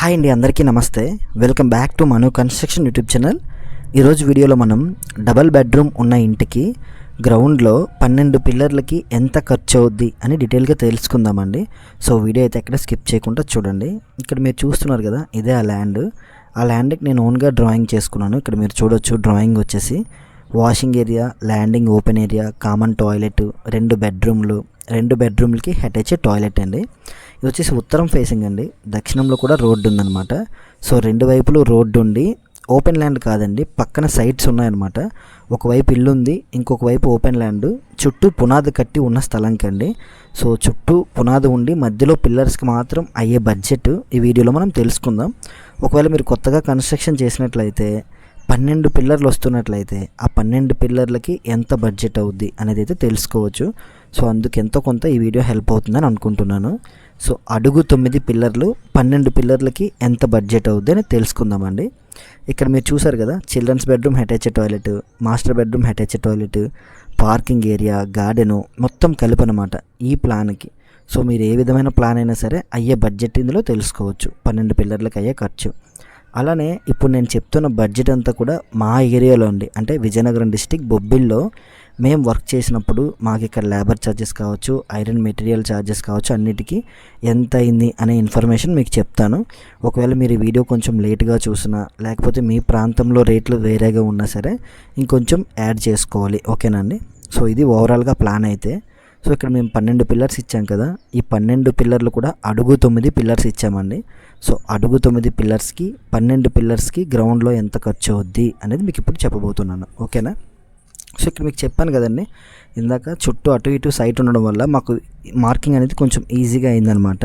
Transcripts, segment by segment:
Hi అండి అందరికీ నమస్తే. Welcome back to Manu construction YouTube channel ఈరోజు వీడియోలో మనం డబల్ బెడ్రూమ్ ఉన్న ఇంటికి గ్రౌండ్లో పన్నెండు పిల్లర్లకి ఎంత ఖర్చు అవుద్ది అని డీటెయిల్గా తెలుసుకుందామండి. సో వీడియో అయితే ఎక్కడ స్కిప్ చేయకుండా చూడండి. ఇక్కడ మీరు చూస్తున్నారు కదా ఇదే ఆ ల్యాండ్ ఆ ల్యాండ్కి నేను ఓన్గా డ్రాయింగ్ చేసుకున్నాను. ఇక్కడ మీరు చూడొచ్చు డ్రాయింగ్ వచ్చేసి washing area landing open area common toilet రెండు బెడ్రూమ్లు రెండు బెడ్రూమ్లకి అటాచ్ టాయిలెట్ అండి. ఇది వచ్చేసి ఉత్తరం ఫేసింగ్ అండి. దక్షిణంలో కూడా రోడ్డు ఉందన్నమాట. సో రెండు వైపులు రోడ్డు ఉండి ఓపెన్ ల్యాండ్ కాదండి. పక్కన సైట్స్ ఉన్నాయన్నమాట. ఒకవైపు ఇల్లు ఉంది ఇంకొక వైపు ఓపెన్ ల్యాండ్. చుట్టూ పునాది కట్టి ఉన్న స్థలంకి అండి. సో చుట్టూ పునాది ఉండి మధ్యలో పిల్లర్స్కి మాత్రం అయ్యే బడ్జెట్ ఈ వీడియోలో మనం తెలుసుకుందాం. ఒకవేళ మీరు కొత్తగా కన్స్ట్రక్షన్ చేసినట్లయితే పన్నెండు పిల్లర్లు వస్తున్నట్లయితే ఆ పన్నెండు పిల్లర్లకి ఎంత బడ్జెట్ అవుద్ది అనేది అయితే తెలుసుకోవచ్చు. సో అందుకు ఎంతో కొంత ఈ వీడియో హెల్ప్ అవుతుందని అనుకుంటున్నాను. సో అడుగు తొమ్మిది పిల్లర్లు పన్నెండు పిల్లర్లకి ఎంత బడ్జెట్ అవుద్ది అని తెలుసుకుందామండి. ఇక్కడ మీరు చూసారు కదా children's bedroom attach toilet master bedroom attach toilet parking area garden మొత్తం కలిపి అనమాట ఈ ప్లాన్కి. సో మీరు ఏ విధమైన ప్లాన్ అయినా సరే అయ్యే బడ్జెట్ ఇందులో తెలుసుకోవచ్చు. పన్నెండు పిల్లర్లకు అయ్యే ఖర్చు. అలానే ఇప్పుడు నేను చెప్తున్న బడ్జెట్ అంతా కూడా మా ఏరియాలో అండి. అంటే విజయనగరం డిస్టిక్ బొబ్బిల్లో మేము వర్క్ చేసినప్పుడు మాకు ఇక్కడ లేబర్ ఛార్జెస్ కావచ్చు ఐరన్ మెటీరియల్ ఛార్జెస్ కావచ్చు అన్నిటికీ ఎంత అయింది అనే ఇన్ఫర్మేషన్ మీకు చెప్తాను. ఒకవేళ మీరు ఈ వీడియో కొంచెం లేట్గా చూసినా లేకపోతే మీ ప్రాంతంలో రేట్లు వేరేగా ఉన్నా సరే ఇంకొంచెం యాడ్ చేసుకోవాలి. ఓకేనండి సో ఇది ఓవరాల్గా ప్లాన్ అయితే. సో ఇక్కడ మేము పన్నెండు పిల్లర్స్ ఇచ్చాం కదా. ఈ పన్నెండు పిల్లర్లు కూడా అడుగు తొమ్మిది పిల్లర్స్ ఇచ్చామండి. సో అడుగు తొమ్మిది పిల్లర్స్కి పన్నెండు పిల్లర్స్కి గ్రౌండ్లో ఎంత ఖర్చు అవుద్ది అనేది మీకు ఇప్పుడు చెప్పబోతున్నాను. ఓకేనా? సో ఇక్కడ మీకు చెప్పాను కదండి ఇందాక చుట్టూ అటు ఇటు సైట్ ఉండడం వల్ల మాకు మార్కింగ్ అనేది కొంచెం ఈజీగా అయిందనమాట.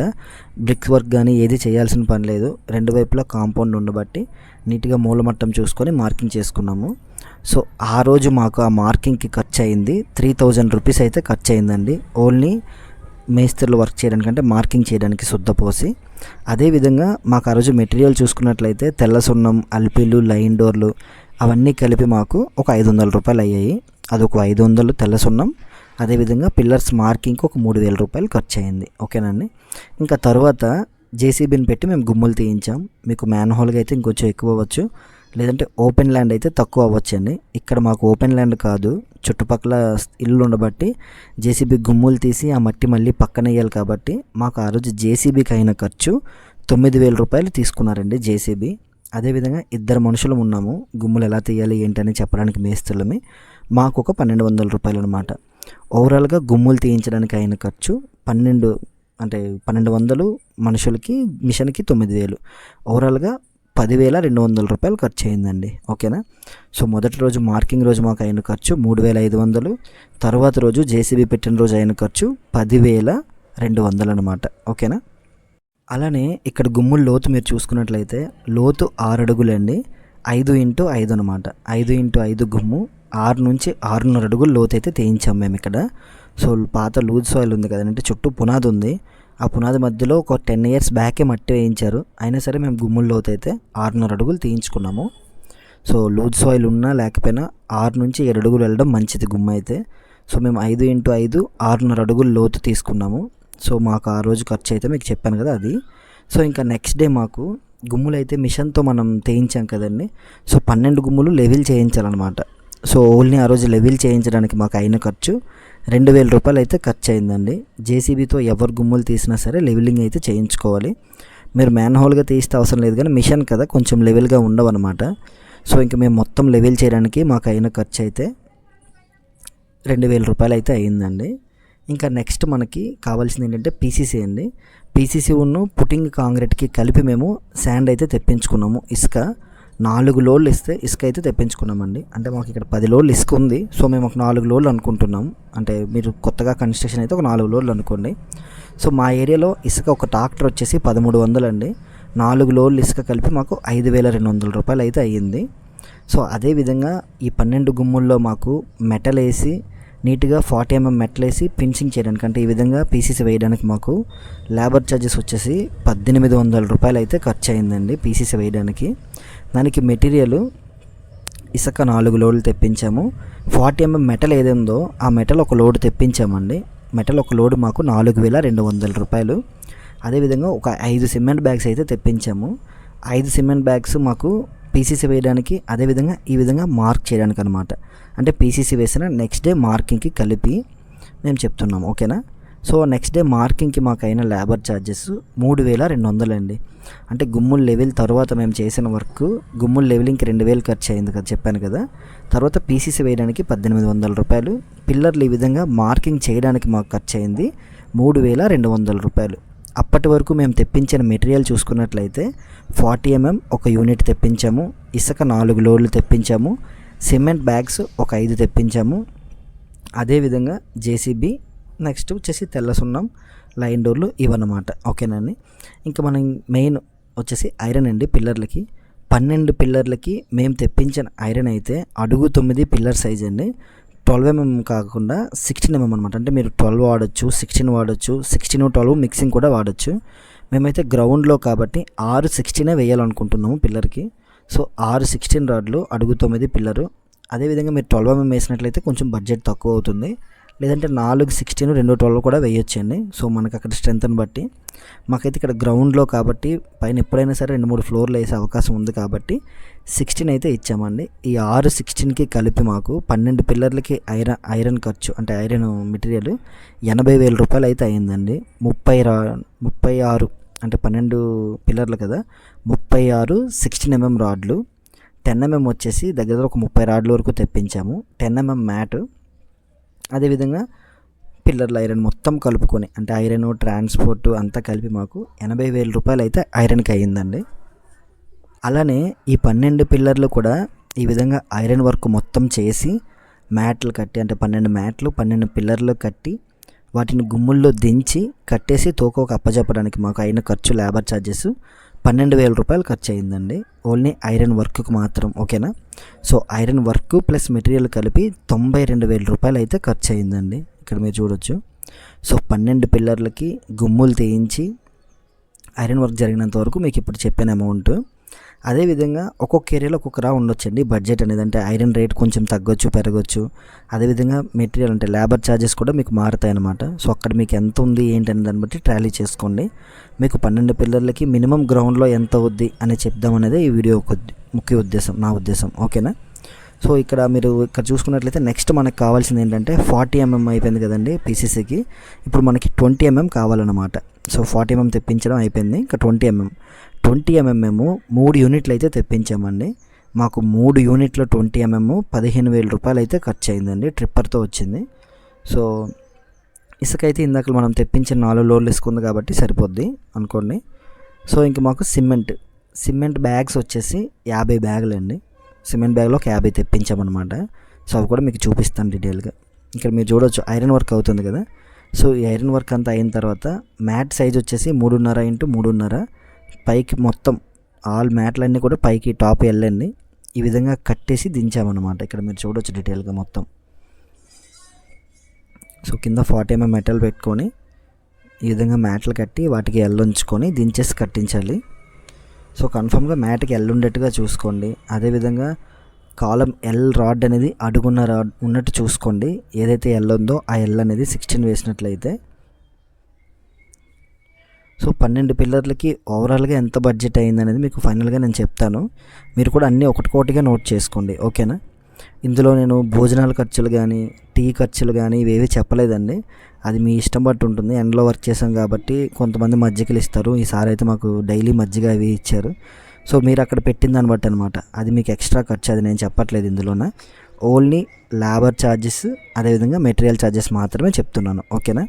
బ్రిక్స్ వర్క్ కానీ ఏది చేయాల్సిన పని లేదు. రెండు వైపులా కాంపౌండ్ ఉండబట్టి నీట్గా మూలమట్టం చూసుకొని మార్కింగ్ చేసుకున్నాము. సో ఆ రోజు మాకు ఆ మార్కింగ్కి ఖర్చు అయింది. త్రీ థౌజండ్ రూపీస్ అయితే ఖర్చు అయిందండి. ఓన్లీ మేస్త్రులు వర్క్ చేయడానికి అంటే మార్కింగ్ చేయడానికి శుద్ధపోసి అదేవిధంగా మాకు ఆ రోజు మెటీరియల్ చూసుకున్నట్లయితే తెల్ల సున్నం అల్పిలు లైన్ డోర్లు అవన్నీ కలిపి మాకు ఒక ఐదు వందల రూపాయలు అయ్యాయి. అది ఒక ఐదు వందలు తెల్ల సున్నం అదేవిధంగా పిల్లర్స్ మార్కింగ్కి ఒక మూడు వేల రూపాయలు ఖర్చు అయింది ఓకేనండి? ఇంకా తర్వాత జేసీబీని పెట్టి మేము గుమ్ములు తీయించాం. మీకు మ్యాన్ హోల్గా అయితే ఇంకొంచెం ఎక్కువ అవ్వచ్చు. లేదంటే ఓపెన్ ల్యాండ్ అయితే తక్కువ అవ్వచ్చండి. ఇక్కడ మాకు ఓపెన్ ల్యాండ్ కాదు. చుట్టుపక్కల ఇల్లు ఉండబట్టి జేసీబీ గుమ్ములు తీసి ఆ మట్టి మళ్ళీ పక్కన వేయాలి కాబట్టి మాకు ఆ రోజు జేసీబీకి అయిన ఖర్చు తొమ్మిది వేల రూపాయలు తీసుకున్నారండి జేసీబీ. అదేవిధంగా ఇద్దరు మనుషులు ఉన్నాము. గుమ్ములు ఎలా తీయాలి ఏంటని చెప్పడానికి మేస్తులమే మాకు ఒక పన్నెండు వందల రూపాయలు అనమాట ఓవరాల్గా గుమ్ములు తీయించడానికి అయిన ఖర్చు పన్నెండు అంటే పన్నెండు వందలు మనుషులకి మిషన్కి తొమ్మిది వేలు. ఓవరాల్గా పదివేల రెండు వందల రూపాయలు ఖర్చు అయిందండి. ఓకేనా? సో మొదటి రోజు మార్కింగ్ రోజు మాకు అయిన ఖర్చు మూడు వేల ఐదు వందలు. తర్వాత రోజు జేసీబీ పెట్టిన రోజు అయిన ఖర్చు పదివేల రెండు వందలు అనమాట ఓకేనా? అలానే ఇక్కడ గుమ్ముల లోతు మీరు చూసుకున్నట్లయితే లోతు ఆరు అడుగులండి. ఐదు ఇంటూ ఐదు అనమాట ఐదు ఇంటూ ఐదు గుమ్ము ఆరు నుంచి ఆరున్నర అడుగులు లోతు అయితే తీయించాం మేము ఇక్కడ. సో పాత లూజ్ సాయిల్ ఉంది కదంటే చుట్టూ పునాది ఉంది. ఆ పునాది మధ్యలో ఒక టెన్ ఇయర్స్ బ్యాకే మట్టి వేయించారు. అయినా సరే మేము గుమ్ముల లోతు అయితే ఆరున్నర అడుగులు తీయించుకున్నాము. సో లూజ్ సాయిల్ ఉన్నా లేకపోయినా ఆరు నుంచి ఏడు అడుగులు వెళ్ళడం మంచిది గుమ్మ అయితే. సో మేము ఐదు ఇంటూ ఐదు ఆరున్నర అడుగులు లోతు తీసుకున్నాము. సో మాకు ఆ రోజు ఖర్చు అయితే మీకు చెప్పాను కదా అది. సో ఇంకా నెక్స్ట్ డే మాకు గుమ్ములు అయితే మిషన్తో మనం చేయించాం కదండి. సో పన్నెండు గుమ్ములు లెవెల్ చేయించాలన్నమాట. సో ఓన్లీ ఆ రోజు లెవెల్ చేయించడానికి మాకు అయిన ఖర్చు. రెండు వేల రూపాయలు అయితే ఖర్చు అయిందండి జేసీబీతో ఎవరు గుమ్ములు తీసినా సరే లెవెలింగ్ అయితే చేయించుకోవాలి. మీరు మ్యాన్ హోల్గా తీస్తే అవసరం లేదు కానీ మిషన్ కదా కొంచెం లెవెల్గా ఉండవన్నమాట. సో ఇంకా మేము మొత్తం లెవెల్ చేయడానికి మాకు అయిన ఖర్చు అయితే రెండు వేల రూపాయలు అయితే అయిందండి. ఇంకా నెక్స్ట్ మనకి కావాల్సింది ఏంటంటే పీసీసీ అండి. పీసీసీ ఉన్ను పుటింగ్ కాంక్రీట్కి కలిపి మేము శాండ్ అయితే తెప్పించుకున్నాము ఇసుక. నాలుగు లోడ్లు ఇస్తే ఇసుక అయితే తెప్పించుకున్నామండి. అంటే మాకు ఇక్కడ పది లోడ్లు ఇసుక ఉంది. సో మేము ఒక నాలుగు లోడ్లు అనుకుంటున్నాం. అంటే మీరు కొత్తగా కన్స్ట్రక్షన్ అయితే ఒక నాలుగు లోడ్లు అనుకోండి. సో మా ఏరియాలో ఇసుక ఒక ట్రాక్టర్ వచ్చేసి పదమూడు వందలు అండి. నాలుగు లోడ్లు ఇసుక కలిపి మాకు ఐదు వేల రెండు వందల రూపాయలు అయితే అయ్యింది. సో అదేవిధంగా ఈ పన్నెండు గుమ్ముల్లో మాకు మెటల్ వేసి నీట్గా ఫార్టీ ఎంఎం మెటల్ వేసి ఫినిషింగ్ చేయడానికి అంటే ఈ విధంగా పీసీసీ వేయడానికి మాకు లేబర్ ఛార్జెస్ వచ్చేసి పద్దెనిమిది వందల రూపాయలు అయితే ఖర్చు అయిందండి పీసీసీ వేయడానికి. దానికి మెటీరియల్ ఇసుక నాలుగు లోడ్లు తెప్పించాము. ఫార్టీ ఎంఎం మెటల్ ఏదేందో ఆ మెటల్ ఒక లోడ్ తెప్పించామండి. మెటల్ ఒక లోడ్ మాకు నాలుగు వేల రెండు వందల రూపాయలు. అదేవిధంగా ఒక ఐదు సిమెంట్ బ్యాగ్స్ అయితే తెప్పించాము. ఐదు సిమెంట్ బ్యాగ్స్ మాకు పీసీసీ వేయడానికి అదేవిధంగా ఈ విధంగా మార్క్ చేయడానికి అనమాట అంటే పీసీసీ వేసిన నెక్స్ట్ డే మార్కింగ్కి కలిపి మేము చెప్తున్నాము ఓకేనా? సో నెక్స్ట్ డే మార్కింగ్కి మాకు అయిన లేబర్ ఛార్జెస్ మూడు వేల రెండు వందలండి. అంటే గుమ్ముల్ లెవెల్ తర్వాత మేము చేసిన వర్క్ గుమ్ముల్ లెవెలింగ్కి రెండు వేలు ఖర్చు అయింది కదా చెప్పాను కదా. తర్వాత పీసీసీ వేయడానికి పద్దెనిమిది వందల రూపాయలు. పిల్లర్లు ఈ విధంగా మార్కింగ్ చేయడానికి మాకు ఖర్చు అయింది మూడు వేల రెండు వందల రూపాయలు. అప్పటి వరకు మేము తెప్పించిన మెటీరియల్ చూసుకున్నట్లయితే ఫార్టీ ఎంఎం ఒక యూనిట్ తెప్పించాము. ఇసుక నాలుగు లోడ్లు తెప్పించాము. సిమెంట్ బ్యాగ్స్ ఒక ఐదు తెప్పించాము. అదేవిధంగా జేసీబీ నెక్స్ట్ వచ్చేసి తెల్ల సున్నం లైన్ డోర్లు ఇవన్నమాట. ఓకేనండి ఇంకా మనం మెయిన్ వచ్చేసి ఐరన్ అండి పిల్లర్లకి. పన్నెండు పిల్లర్లకి మేము తెప్పించిన ఐరన్ అయితే అడుగు తొమ్మిది పిల్లర్ సైజ్ అండి. ట్వెల్వ్ ఎంఎం కాకుండా సిక్స్టీన్ ఎంఎం అనమాట అంటే మీరు ట్వెల్వ్ వాడచ్చు సిక్స్టీన్ వాడచ్చు సిక్స్టీన్ ట్వెల్వ్ మిక్సింగ్ కూడా వాడచ్చు. మేమైతే గ్రౌండ్లో కాబట్టి ఆరు సిక్స్టీనే వేయాలనుకుంటున్నాము పిల్లర్కి. సో ఆరు సిక్స్టీన్ రాడ్లు అడుగు తొమ్మిది పిల్లరు. అదేవిధంగా మీరు ట్వెల్వ్ ఎంఎం వేసినట్లయితే కొంచెం బడ్జెట్ తక్కువ అవుతుంది. లేదంటే నాలుగు సిక్స్టీన్ రెండు ట్వెల్వ్ కూడా వేయొచ్చండి. సో మనకు అక్కడ స్ట్రెంత్ని బట్టి. మాకైతే ఇక్కడ గ్రౌండ్లో కాబట్టి పైన ఎప్పుడైనా సరే రెండు మూడు ఫ్లోర్లు వేసే అవకాశం ఉంది కాబట్టి సిక్స్టీన్ అయితే ఇచ్చామండి. ఈ ఆరు సిక్స్టీన్కి కలిపి మాకు పన్నెండు పిల్లర్లకి ఐరన్ ఐరన్ ఖర్చు అంటే ఐరన్ మెటీరియల్ ఎనభై వేల రూపాయలు అయితే అయిందండి. ముప్పై రా ముప్పై ఆరు అంటే పన్నెండు పిల్లర్లు కదా ముప్పై ఆరు సిక్స్టీన్ ఎంఎం రాడ్లు. టెన్ ఎంఎం వచ్చేసి దగ్గర ఒక ముప్పై రాడ్ల వరకు తెప్పించాము. టెన్ ఎంఎం మ్యాట్ అదేవిధంగా పిల్లర్ల ఐరన్ మొత్తం కలుపుకొని అంటే ఐరన్ ట్రాన్స్పోర్ట్ అంతా కలిపి మాకు ఎనభై వేల రూపాయలు అయితే ఐరన్కి అయ్యిందండి. అలానే ఈ పన్నెండు పిల్లర్లు కూడా ఈ విధంగా ఐరన్ వర్క్ మొత్తం చేసి మ్యాట్లు కట్టి అంటే పన్నెండు మ్యాట్లు పన్నెండు పిల్లర్లు కట్టి వాటిని గుమ్ముల్లో దించి కట్టేసి తోకోక అప్పచెప్పడానికి మాకు అయిన ఖర్చు లేబర్ ఛార్జెస్ పన్నెండు వేల రూపాయలు ఖర్చు అయిందండి ఓన్లీ ఐరన్ వర్క్కి మాత్రం ఓకేనా? So iron work plus material కలిపి తొంభై రెండు వేల రూపాయలు అయితే ఖర్చు అయిందండి ఇక్కడ మీరు చూడొచ్చు. సో పన్నెండు పిల్లర్లకి గుమ్ములు తీయించి ఐరన్ వర్క్ జరిగినంత వరకు మీకు ఇప్పుడు చెప్పిన అమౌంట్. అదేవిధంగా ఒక్కొక్క ఏరియాలో ఒక్కొక్కరా ఉండొచ్చండి. బడ్జెట్ అనేది అంటే ఐరన్ రేట్ కొంచెం తగ్గొచ్చు పెరగచ్చు. అదేవిధంగా మెటీరియల్ అంటే లేబర్ ఛార్జెస్ కూడా మీకు మారుతాయి అన్నమాట సో అక్కడ మీకు ఎంత ఉంది ఏంటి అనే దాన్ని బట్టి ట్రాలీ చేసుకోండి. మీకు పన్నెండు పిల్లర్లకి మినిమం గ్రౌండ్లో ఎంత అవుద్ది అని చెప్దామనేది ఈ వీడియో ఒక ముఖ్య ఉద్దేశం నా ఉద్దేశం. ఓకేనా? సో ఇక్కడ మీరు ఇక్కడ చూసుకున్నట్లయితే నెక్స్ట్ మనకు కావాల్సింది ఏంటంటే ఫార్టీ ఎంఎం అయిపోయింది కదండి పీసీసీకి. ఇప్పుడు మనకి ట్వంటీ ఎంఎం కావాలన్నమాట. సో ఫార్టీ ఎంఎం తెప్పించడం అయిపోయింది. ఇంకా ట్వంటీ ఎంఎం ట్వంటీ ఎంఎం మేము మూడు యూనిట్లు అయితే తెప్పించామండి. మాకు మూడు యూనిట్లు ట్వంటీ ఎంఎం పదిహేను వేల రూపాయలు అయితే ఖర్చు అయిందండి ట్రిప్పర్తో వచ్చింది. సో ఇసుక అయితే ఇందాక మనం తెప్పించిన నాలుగు లోడ్లు ఇసుకుంది కాబట్టి సరిపోద్ది అనుకోండి. సో ఇంక మాకు సిమెంట్ సిమెంట్ బ్యాగ్స్ వచ్చేసి యాభై బ్యాగులు అండి సిమెంట్ బ్యాగ్లో ఒక యాభై తెప్పించామన్నమాట. సో అవి కూడా మీకు చూపిస్తాను డీటెయిల్గా. ఇక్కడ మీరు చూడొచ్చు ఐరన్ వర్క్ అవుతుంది కదా. సో ఈ ఐరన్ వర్క్ అంతా అయిన తర్వాత మ్యాట్ సైజ్ వచ్చేసి మూడున్నర ఇంటూ మూడున్నర. పైకి మొత్తం ఆల్ మ్యాట్లన్నీ కూడా పైకి టాప్ వెళ్ళండి ఈ విధంగా కట్టేసి దించామన్నమాట. ఇక్కడ మీరు చూడొచ్చు డీటెయిల్గా మొత్తం. సో కింద ఫార్టీ ఎంఎం మెటల్ పెట్టుకొని ఈ విధంగా మ్యాట్లు కట్టి వాటికి ఎల్లుంచుకొని దించేసి కట్టించాలి. సో కన్ఫామ్గా మ్యాట్కి ఎల్లుండేట్టుగా చూసుకోండి. అదేవిధంగా కాలం ఎల్ రాడ్ అనేది అడుగున్న రాడ్ ఉన్నట్టు చూసుకోండి. ఏదైతే ఎల్ ఉందో ఆ ఎల్ అనేది సిక్స్టీన్ వేసినట్లయితే. సో పన్నెండు పిల్లర్లకి ఓవరాల్గా ఎంత బడ్జెట్ అయింది అనేది మీకు ఫైనల్గా నేను చెప్తాను. మీరు కూడా అన్నీ ఒకటికోటిగా నోట్ చేసుకోండి. ఓకేనా ఇందులో నేను భోజనాల ఖర్చులు కానీ టీ ఖర్చులు కానీ ఇవేవి చెప్పలేదండి. అది మీ ఇష్టం బట్టి ఉంటుంది. ఎండలో వర్క్ చేసాం కాబట్టి కొంతమంది మజ్జిగలు ఇస్తారు. ఈసారి అయితే మాకు డైలీ మజ్జిగ అవి ఇచ్చారు. సో మీరు అక్కడ పెట్టిన దాన్ని బట్టి అనమాట అది మీకు ఎక్స్ట్రా ఖర్చు అది నేను చెప్పట్లేదు ఇందులోన. ఓన్లీ లేబర్ ఛార్జెస్ అదేవిధంగా మెటీరియల్ ఛార్జెస్ మాత్రమే చెప్తున్నాను. ఓకేనా?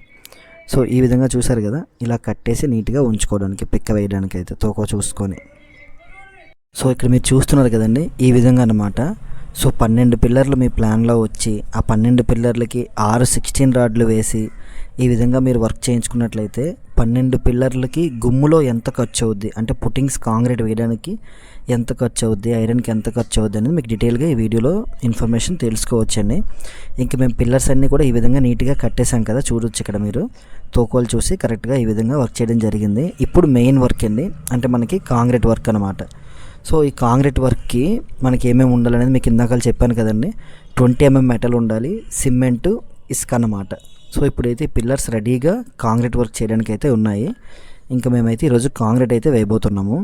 సో ఈ విధంగా చూసారు కదా ఇలా కట్టేసి నీట్గా ఉంచుకోవడానికి పిక్క వేయడానికి అయితే తోకో చూసుకొని. సో ఇక్కడ మీరు చూస్తున్నారు కదండి ఈ విధంగా అనమాట సో పన్నెండు పిల్లర్లు మీ ప్లాన్లో వచ్చి ఆ పన్నెండు పిల్లర్లకి ఆరు సిక్స్టీన్ రాడ్లు వేసి ఈ విధంగా మీరు వర్క్ చేయించుకున్నట్లయితే పన్నెండు పిల్లర్లకి గుమ్ములో ఎంత ఖర్చు అవుద్ది అంటే పుట్టింగ్స్ కాంక్రీట్ వేయడానికి ఎంత ఖర్చు అవుద్ది ఐరన్కి ఎంత ఖర్చు అవుద్ది అనేది మీకు డీటెయిల్గా ఈ వీడియోలో ఇన్ఫర్మేషన్ తెలుసుకోవచ్చండి. ఇంకా మేము పిల్లర్స్ అన్నీ కూడా ఈ విధంగా నీట్గా కట్టేశాం కదా చూడొచ్చు ఇక్కడ మీరు. తోకోలు చూసి కరెక్ట్గా ఈ విధంగా వర్క్ చేయడం జరిగింది. ఇప్పుడు మెయిన్ వర్క్ అండి. అంటే మనకి కాంక్రీట్ వర్క్ అనమాట సో ఈ కాంక్రీట్ వర్క్కి మనకి ఏమేమి ఉండాలనేది మీకు ఇందాక చెప్పాను కదండి. ట్వంటీ ఎంఎం మెటల్ ఉండాలి సిమెంటు ఇసుక అన్నమాట. సో ఇప్పుడైతే పిల్లర్స్ రెడీగా కాంక్రీట్ వర్క్ చేయడానికి అయితే ఉన్నాయి. ఇంకా మేమైతే ఈరోజు కాంక్రీట్ అయితే వేయబోతున్నాము.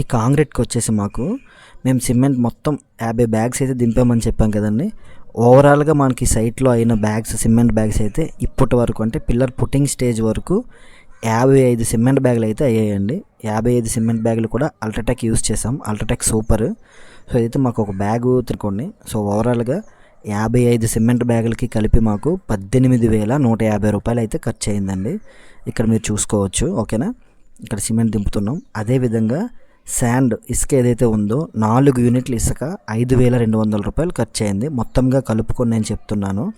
ఈ కాంక్రీట్కి వచ్చేసి మాకు మేము సిమెంట్ మొత్తం యాభై బ్యాగ్స్ అయితే దింపామని చెప్పాం కదండి. ఓవరాల్గా మనకి సైట్లో అయిన బ్యాగ్స్ సిమెంట్ బ్యాగ్స్ అయితే ఇప్పటి వరకు అంటే పిల్లర్ పుట్టింగ్ స్టేజ్ వరకు యాభై ఐదు సిమెంట్ బ్యాగులు అయితే అయ్యాయండి. యాభై ఐదు సిమెంట్ బ్యాగులు కూడా అల్ట్రాటెక్ యూస్ చేసాం అల్ట్రాటెక్ సూపర్. సో ఇదైతే మాకు ఒక బ్యాగు తినుకోండి సో ఓవరాల్గా యాభై ఐదు సిమెంట్ బ్యాగులకి కలిపి మాకు పద్దెనిమిది వేల నూట యాభై రూపాయలు అయితే ఖర్చు అయిందండి ఇక్కడ మీరు చూసుకోవచ్చు ఓకేనా? ఇక్కడ సిమెంట్ దింపుతున్నాం. అదేవిధంగా శాండ్ ఇసుక ఏదైతే ఉందో నాలుగు యూనిట్లు ఇసుక ఐదు వేల రెండు వందల రూపాయలు ఖర్చు అయింది మొత్తంగా కలుపుకొని నేను చెప్తున్నాను.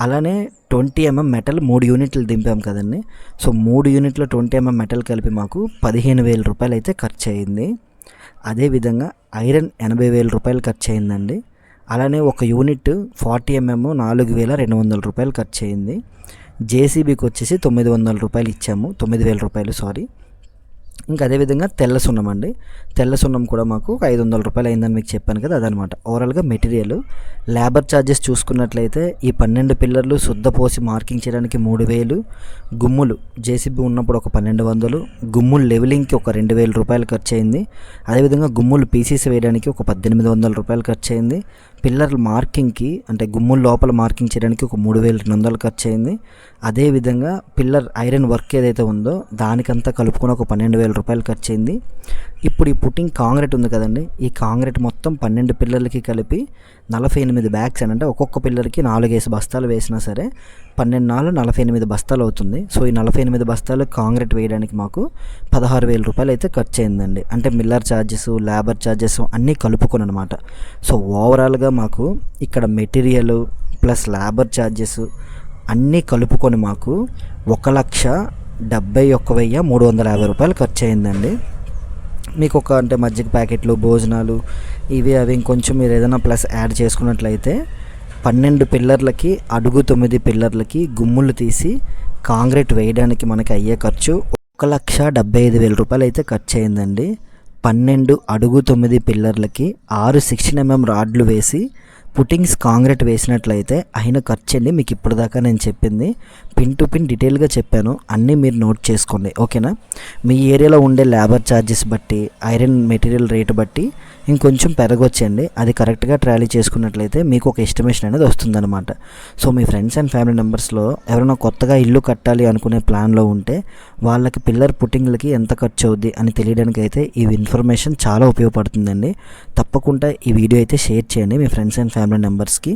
అలానే ట్వంటీ ఎంఎం మెటల్ మూడు యూనిట్లు దింపాం కదండి. సో మూడు యూనిట్లు ట్వంటీ ఎంఎం మెటల్ కలిపి మాకు పదిహేను వేల రూపాయలు అయితే ఖర్చు అయింది అదేవిధంగా ఐరన్ ఎనభై వేల రూపాయలు ఖర్చు అయిందండి అలానే ఒక యూనిట్ ఫార్టీ ఎంఎం నాలుగు వేల రెండు వందల రూపాయలు ఖర్చు అయింది. జేసీబీకి వచ్చేసి తొమ్మిది వందల రూపాయలు ఇచ్చాము. తొమ్మిది వేల రూపాయలు సారీ. ఇంకా అదేవిధంగా తెల్ల సున్నం అండి. తెల్ల సున్నం కూడా మాకు ఒక ఐదు వందల రూపాయలు అయిందని మీకు చెప్పాను కదా అదనమాట. ఓవరాల్గా మెటీరియల్. లేబర్ ఛార్జెస్ చూసుకున్నట్లయితే ఈ పన్నెండు పిల్లర్లు శుద్ధ పోసి మార్కింగ్ చేయడానికి మూడు వేలు. గుమ్ములు. జేసీబీ ఉన్నప్పుడు ఒక పన్నెండు వందలు. గుమ్ములు లెవెలింగ్కి ఒక రెండు వేల రూపాయలు ఖర్చు అయింది. అదేవిధంగా గుమ్ములు పీసీసీ వేయడానికి ఒక పద్దెనిమిది వందల రూపాయలు ఖర్చు అయింది. పిల్లర్ మార్కింగ్కి అంటే గుమ్ముల లోపల మార్కింగ్ చేయడానికి ఒక మూడు వేల రెండు వందలు ఖర్చు అయింది అదేవిధంగా పిల్లర్ ఐరన్ వర్క్ ఏదైతే ఉందో దానికంతా కలుపుకొని ఒక పన్నెండు వేల రూపాయలు ఖర్చు అయింది ఇప్పుడు ఈ పుట్టింగ్ కాంక్రీట్ ఉంది కదండి. ఈ కాంక్రీట్ మొత్తం పన్నెండు పిల్లర్లకి కలిపి నలభై ఎనిమిది బ్యాగ్స్ అని అంటే ఒక్కొక్క పిల్లర్కి నాలుగేసి బస్తాలు వేసినా సరే పన్నెండు నాలుగు నలభై ఎనిమిది బస్తాలు అవుతుంది. సో ఈ నలభై ఎనిమిది బస్తాలు కాంక్రీట్ వేయడానికి మాకు పదహారు వేల రూపాయలు అయితే ఖర్చు అయిందండి అంటే మిల్లర్ ఛార్జెస్ లేబర్ ఛార్జెస్ అన్నీ కలుపుకొని అనమాట సో ఓవరాల్గా మాకు ఇక్కడ మెటీరియల్ ప్లస్ లేబర్ ఛార్జెస్ అన్నీ కలుపుకొని మాకు ఒక లక్ష డెబ్బై ఒక్క వెయ్యి మూడు వందల యాభై రూపాయలు ఖర్చు అయిందండి మీకు ఒక అంటే మజ్జిగ ప్యాకెట్లు భోజనాలు ఇవి అవి ఇంకొంచెం మీరు ఏదైనా ప్లస్ యాడ్ చేసుకున్నట్లయితే పన్నెండు పిల్లర్లకి అడుగు తొమ్మిది పిల్లర్లకి గుమ్ములు తీసి కాంక్రీట్ వేయడానికి మనకి అయ్యే ఖర్చు ఒక లక్ష డెబ్బై ఐదు వేల రూపాయలు అయితే ఖర్చు అయిందండి. పన్నెండు అడుగు తొమ్మిది పిల్లర్లకి ఆరు సిక్స్టీన్ ఎంఎం రాడ్లు వేసి పుట్టింగ్స్ కాంక్రీట్ వేసినట్లయితే అయిన ఖర్చు అండి. మీకు ఇప్పటిదాకా నేను చెప్పింది పిన్ టు పిన్ డీటెయిల్గా చెప్పాను. అన్నీ మీరు నోట్ చేసుకోండి. ఓకేనా? మీ ఏరియాలో ఉండే లేబర్ ఛార్జెస్ బట్టి ఐరన్ మెటీరియల్ రేటు బట్టి ఇంకొంచెం పెరగొచ్చండి. అది కరెక్ట్గా ట్రాలీ చేసుకున్నట్లయితే మీకు ఒక ఎస్టిమేషన్ అనేది వస్తుందన్నమాట. సో మీ ఫ్రెండ్స్ అండ్ ఫ్యామిలీ మెంబర్స్లో ఎవరైనా కొత్తగా ఇల్లు కట్టాలి అనుకునే ప్లాన్లో ఉంటే వాళ్ళకి పిల్లర్ పుట్టింగ్లకి ఎంత ఖర్చు అవుద్ది అని తెలియడానికి అయితే ఈ ఇన్ఫర్మేషన్ చాలా ఉపయోగపడుతుందండి. తప్పకుండా ఈ వీడియో అయితే షేర్ చేయండి మీ ఫ్రెండ్స్ అండ్ ఫ్యామిలీ మెంబర్స్కి.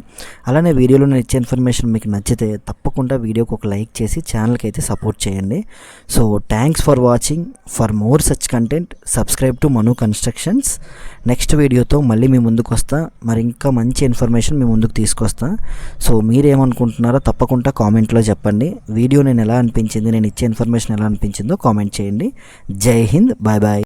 అలానే వీడియోలో నేను ఇచ్చే ఇన్ఫర్మేషన్ మీకు నచ్చితే తప్పకుండా వీడియోకి ఒక లైక్ చేసి ఛానల్కి అయితే సపోర్ట్ చేయండి. So thanks for watching for more such content subscribe to Manu constructions next వీడియోతో మళ్ళీ మీ ముందుకు వస్తా. మరి ఇంకా మంచి ఇన్ఫర్మేషన్ మీ ముందుకు తీసుకొస్తా. సో మీరేమనుకుంటున్నారో తప్పకుండా కామెంట్లో చెప్పండి. వీడియో నేను ఎలా అనిపించింది నేను ఇచ్చే ఇన్ఫర్మేషన్ ఎలా అనిపించిందో కామెంట్ చేయండి. జై హింద్ బాయ్ బాయ్